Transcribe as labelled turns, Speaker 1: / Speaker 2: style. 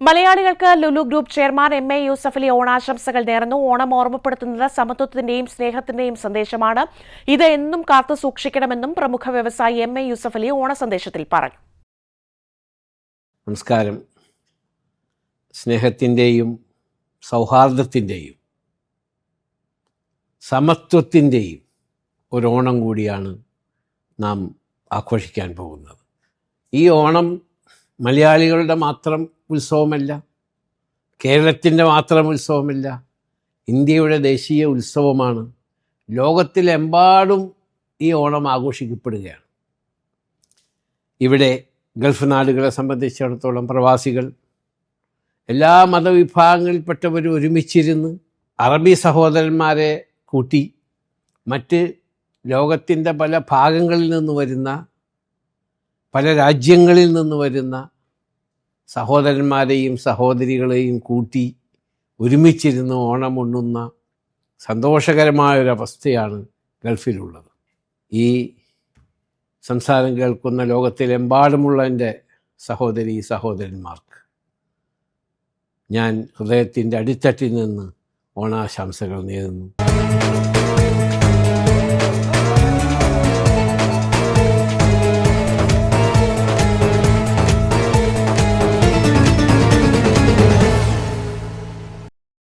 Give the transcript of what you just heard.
Speaker 1: മലയാളികൾക്ക് Lulu group chairman M A Yusuffali ഓണാശംസകൾ നേർന്നു. ഓണം ഓർമ്മപ്പെടുത്തുന്നത് സമത്വത്തിന്റെയും സ്നേഹത്തിന്റെയും സന്ദേശമാണ്. ഇത് എന്നും കാത്തു സൂക്ഷിക്കണമെന്നും പ്രമുഖ വ്യവസായി എം എ യൂസഫലി ഓണ സന്ദേശത്തിൽ പറഞ്ഞു.
Speaker 2: നമസ്കാരം. സ്നേഹത്തിന്റെയും സൗഹാർദ്ദത്തിന്റെയും സമത്വത്തിന്റെയും ഒരു ഓണം കൂടിയാണ് നാം ആഘോഷിക്കാൻ പോകുന്നത്. ഈ ഓണം മലയാളികളുടെ മാത്രം ഉത്സവമല്ല കേരളത്തിന്റെ മാത്രം ഉത്സവമല്ല ഇന്ത്യയുടെ ദേശീയ ഉത്സവമാണ്. ലോകത്തിലെമ്പാടും ഈ ഓണം ആഘോഷിക്കപ്പെടുകയാണ്. ഇവിടെ ഗൾഫ് നാടുകളെ സംബന്ധിച്ചിടത്തോളം പ്രവാസികൾ എല്ലാ മതവിഭാഗങ്ങളിൽപ്പെട്ടവരും ഒരുമിച്ചിരുന്ന് അറബി സഹോദരന്മാരെ കൂട്ടി മറ്റ് ലോകത്തിന്റെ പല ഭാഗങ്ങളിൽ നിന്ന് വരുന്ന പല രാജ്യങ്ങളിൽ നിന്ന് വരുന്ന സഹോദരന്മാരെയും സഹോദരികളെയും കൂട്ടി ഒരുമിച്ചിരുന്ന് ഓണം ഉണ്ണുന്ന സന്തോഷകരമായൊരവസ്ഥയാണ് ഗൾഫിലുള്ളത്. ഈ സംസാരം കേൾക്കുന്ന ലോകത്തിലെമ്പാടുമുള്ള എന്റെ സഹോദരി സഹോദരന്മാർക്ക് ഞാൻ ഹൃദയത്തിന്റെ അടിത്തട്ടിൽ നിന്ന് ഓണാശംസകൾ നേരുന്നു.